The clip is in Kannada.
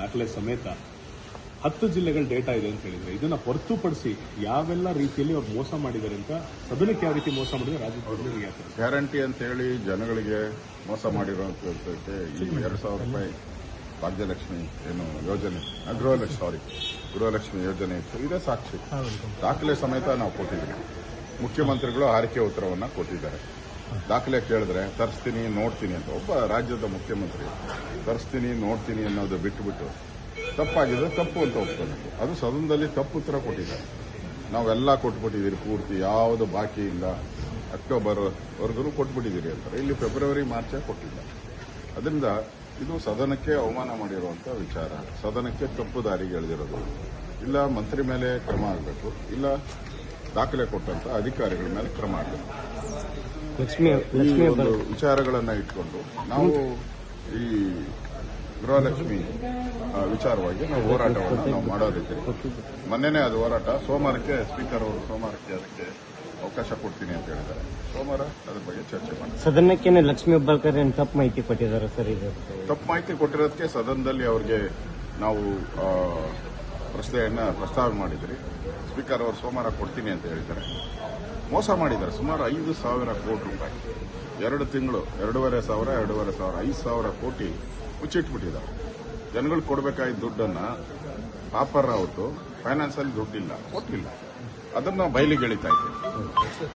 ದಾಖಲೆ ಸಮೇತ ಹತ್ತು ಜಿಲ್ಲೆಗಳ ಡೇಟಾ ಇದೆ ಅಂತ ಹೇಳಿದ್ರೆ ಇದನ್ನ ಹೊರತುಪಡಿಸಿ ಯಾವೆಲ್ಲ ರೀತಿಯಲ್ಲಿ ಅವ್ರು ಮೋಸ ಮಾಡಿದ್ದಾರೆ ಅಂತ ಸದನಕ್ಕೆ ಯಾವ ರೀತಿ ಮೋಸ ಮಾಡಿದ್ರೆ ಥರ? ಗ್ಯಾರಂಟಿ ಅಂತ ಹೇಳಿ ಜನಗಳಿಗೆ ಮೋಸ ಮಾಡಿರುವಂತ ಈ ಎರಡು ಸಾವಿರ ರೂಪಾಯಿ ಭಾಗ್ಯಲಕ್ಷ್ಮಿ ಏನು ಯೋಜನೆ ಗೃಹಲಕ್ಷ್ಮಿ ಸಾರಿ ಗೃಹಲಕ್ಷ್ಮಿ ಯೋಜನೆ ಇತ್ತು. ಇದೇ ಸಾಕ್ಷಿ. ದಾಖಲೆ ಸಮೇತ ನಾವು ಕೊಟ್ಟಿದ್ದೀವಿ. ಮುಖ್ಯಮಂತ್ರಿಗಳು ಆರಿಕೆ ಉತ್ತರವನ್ನ ಕೊಟ್ಟಿದ್ದಾರೆ. ದಾಖಲೆ ಕೇಳಿದ್ರೆ ತರಿಸ್ತೀನಿ, ನೋಡ್ತೀನಿ ಅಂತ ಒಬ್ಬ ರಾಜ್ಯದ ಮುಖ್ಯಮಂತ್ರಿ, ತರಿಸ್ತೀನಿ, ನೋಡ್ತೀನಿ ಅನ್ನೋದು ಬಿಟ್ಟುಬಿಟ್ಟು ತಪ್ಪಾಗಿದ್ರೆ ತಪ್ಪು ಅಂತ ಒಪ್ಕೊಬೇಕು ಅದು ಸದನದಲ್ಲಿ ತಪ್ಪು ಉತ್ತರ ಕೊಟ್ಟಿದ್ದಾರೆ ನಾವೆಲ್ಲ ಕೊಟ್ಬಿಟ್ಟಿದ್ದೀರಿ ಪೂರ್ತಿ, ಯಾವುದು ಬಾಕಿ ಇಲ್ಲ ಅಕ್ಟೋಬರ್ ವರ್ಗೂ ಕೊಟ್ಬಿಟ್ಟಿದ್ದೀರಿ ಅಂತಾರೆ. ಇಲ್ಲಿ ಫೆಬ್ರವರಿ, ಮಾರ್ಚ್ ಕೊಟ್ಟಿಲ್ಲ. ಅದರಿಂದ ಇದು ಸದನಕ್ಕೆ ಅವಮಾನ ಮಾಡಿರುವಂಥ ವಿಚಾರ. ಸದನಕ್ಕೆ ತಪ್ಪು ದಾರಿಗೆ ಎಳೆದಿರೋದು. ಇಲ್ಲ ಮಂತ್ರಿ ಮೇಲೆ ಕ್ರಮ ಆಗಬೇಕು, ಇಲ್ಲ ದಾಖಲೆ ಕೊಟ್ಟಂತ ಅಧಿಕಾರಿಗಳ ಮೇಲೆ ಕ್ರಮ ಆಗಬೇಕು. ಲಕ್ಷ್ಮಿ ಒಂದು ವಿಚಾರಗಳನ್ನ ಇಟ್ಕೊಂಡು ನಾವು ಈ ಗೃಹಲಕ್ಷ್ಮಿ ವಿಚಾರವಾಗಿ ನಾವು ಹೋರಾಟವನ್ನು ನಾವು ಮಾಡೋದಕ್ಕೆ ಮೊನ್ನೆನೇ ಅದು ಹೋರಾಟ. ಸೋಮವಾರಕ್ಕೆ ಸ್ಪೀಕರ್ ಅವರು ಸೋಮವಾರಕ್ಕೆ ಅದಕ್ಕೆ ಅವಕಾಶ ಕೊಡ್ತೀನಿ ಅಂತ ಹೇಳಿದ್ದಾರೆ. ಸೋಮವಾರ ಅದ್ರ ಬಗ್ಗೆ ಚರ್ಚೆ ಮಾಡಿ ಸದನಕ್ಕೇನೆ ಲಕ್ಷ್ಮಿ ಹೆಬ್ಬಾಳ್ಕರ್ ಏನು ತಪ್ಪು ಮಾಹಿತಿ ಕೊಟ್ಟಿದ್ದಾರೆ ಸರ್ ಇದು? ತಪ್ಪು ಮಾಹಿತಿ ಕೊಟ್ಟಿರೋದಕ್ಕೆ ಸದನದಲ್ಲಿ ಅವ್ರಿಗೆ ನಾವು ಪ್ರಶ್ನೆಯನ್ನ ಪ್ರಸ್ತಾವ ಮಾಡಿದ್ರಿ. ಸ್ಪೀಕರ್ ಅವರು ಸೋಮವಾರ ಕೊಡ್ತೀನಿ ಅಂತ ಹೇಳಿದ್ದಾರೆ. ಮೋಸ ಮಾಡಿದ್ದಾರೆ. ಸುಮಾರು ಐದು ಸಾವಿರ ಕೋಟಿ ರೂಪಾಯಿ. ಎರಡು ತಿಂಗಳು, ಎರಡೂವರೆ ಸಾವಿರ ಎರಡೂವರೆ ಸಾವಿರ, ಐದು ಸಾವಿರ ಕೋಟಿ ಮುಚ್ಚಿಟ್ಬಿಟ್ಟಿದ್ದಾರೆ. ಜನಗಳು ಕೊಡಬೇಕಾದ ದುಡ್ಡನ್ನು ಪಾಪರ್ ಅವತ್ತು ಫೈನಾನ್ಸಲ್ಲಿ ದುಡ್ಡಿಲ್ಲ ಕೊಟ್ಟಿಲ್ಲ ಅದನ್ನು ಬಯಲಿಗೆ ಎಳಿತಾ ಇದ್ದೀವಿ.